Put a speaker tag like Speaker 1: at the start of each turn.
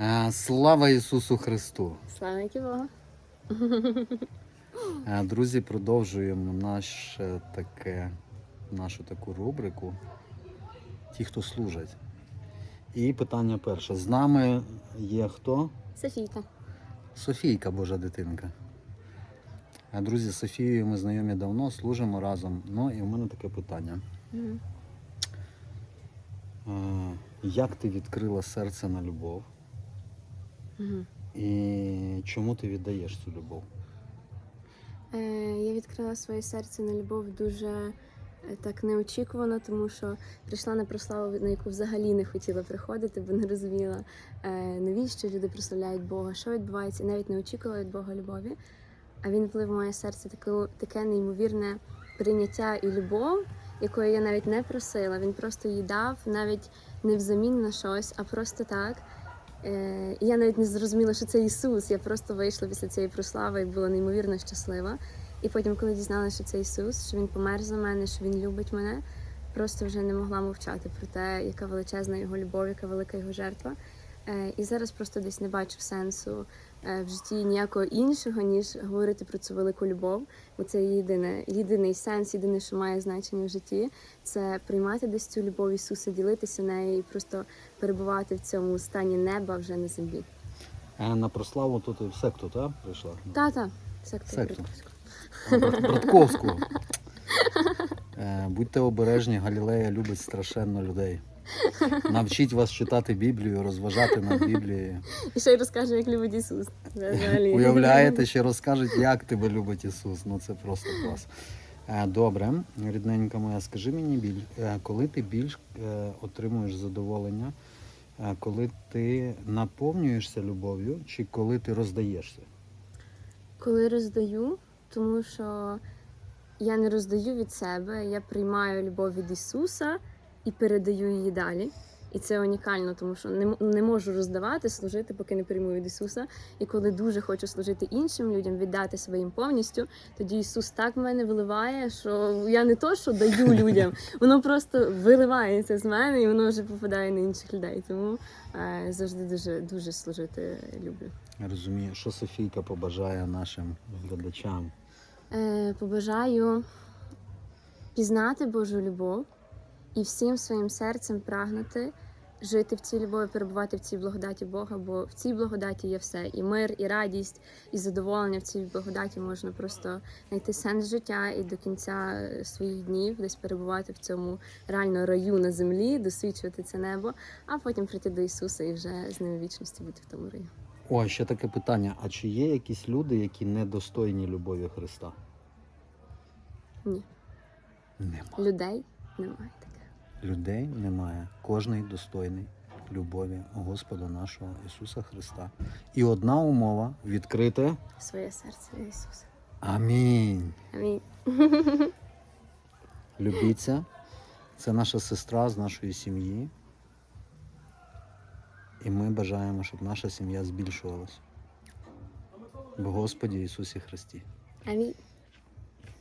Speaker 1: Е, Слава Ісусу Христу!
Speaker 2: Слава Богу.
Speaker 1: Е, Друзі, продовжуємо наше таке, нашу таку рубрику. Ті, хто служать. І питання перше. З нами є хто?
Speaker 2: Софійка.
Speaker 1: Софійка, Божа дитинка. Е, Друзі, з Софією ми знайомі давно, служимо разом. Ну і в мене таке питання. Е, Як ти відкрила серце на любов? І чому ти віддаєш цю любов?
Speaker 2: Е, я відкрила своє серце на любов дуже е, так неочікувано, тому що прийшла на прославу, на яку взагалі не хотіла приходити, бо не розуміла, е, навіщо люди прославляють Бога, що відбувається, і навіть не очікувала від Бога любові. А він влив в моє серце таке, таке неймовірне прийняття і любов, якої я навіть не просила. Він просто її дав, навіть не взамін на щось, а просто так. Е, і я навіть не зрозуміла, що це Ісус. Я просто вийшла після цієї прослави і була неймовірно щаслива. І потім, коли дізналася, що це Ісус, що Він помер за мене, що Він любить мене, просто вже не могла мовчати про те, яка величезна його любов, яка велика його жертва. Е, І зараз просто десь не бачу сенсу е, в житті ніякого іншого, ніж говорити про цю велику любов. Бо це єдине, єдиний сенс, єдине, що має значення в житті, це приймати десь цю любов Ісуса, ділитися нею і просто перебувати в цьому стані неба вже на землі.
Speaker 1: Е, На прославу тут в секту, так? Прийшла?
Speaker 2: Та-та, сектор
Speaker 1: Сектор.
Speaker 2: Братковського.
Speaker 1: А, Брат- Братковську. Будьте обережні, Галілея любить страшенно людей. Навчіть вас читати Біблію, розважати над Біблією.
Speaker 2: І ще й розкаже, як любить Ісус. Взагалі.
Speaker 1: Уявляєте, ще розкажуть, як тебе любить Ісус. Ну це просто клас. Е, Добре, рідненька моя, скажи мені е, коли ти більш е, отримуєш задоволення, коли ти наповнюєшся любов'ю, чи коли ти роздаєшся?
Speaker 2: Коли роздаю, тому що я не роздаю від себе, я приймаю любов від Ісуса і передаю її далі. І це унікально, тому що не, не можу роздавати, служити, поки не прийму від Ісуса. І коли дуже хочу служити іншим людям, віддати себе їм повністю, тоді Ісус так в мене виливає, що я не то, що даю людям, воно просто виливається з мене і воно вже попадає на інших людей. Тому е, завжди дуже дуже служити люблю.
Speaker 1: Розумію, що Софійка побажає нашим глядачам.
Speaker 2: Е, побажаю пізнати Божу любов і всім своїм серцем прагнути жити в цій любові, перебувати в цій благодаті Бога, бо в цій благодаті є все: і мир, і радість, і задоволення в цій благодаті можна просто знайти сенс життя і до кінця е, своїх днів десь перебувати в цьому реально раю на землі, досвідчувати це небо, а потім прийти до Ісуса і вже з ним вічності бути в тому раю.
Speaker 1: О, ще таке питання: а чи є якісь люди, які недостойні любові Христа?
Speaker 2: Ні,
Speaker 1: Нема.
Speaker 2: людей немає.
Speaker 1: Людей немає. Кожний достойний любові Господа нашого Ісуса Христа. І одна умова відкрите.
Speaker 2: Своє серце Ісуса.
Speaker 1: Амінь.
Speaker 2: Амінь.
Speaker 1: Любіться. Це наша сестра з нашої сім'ї. І ми бажаємо, щоб наша сім'я збільшувалась. В Господі Ісусі Христі.
Speaker 2: Амінь.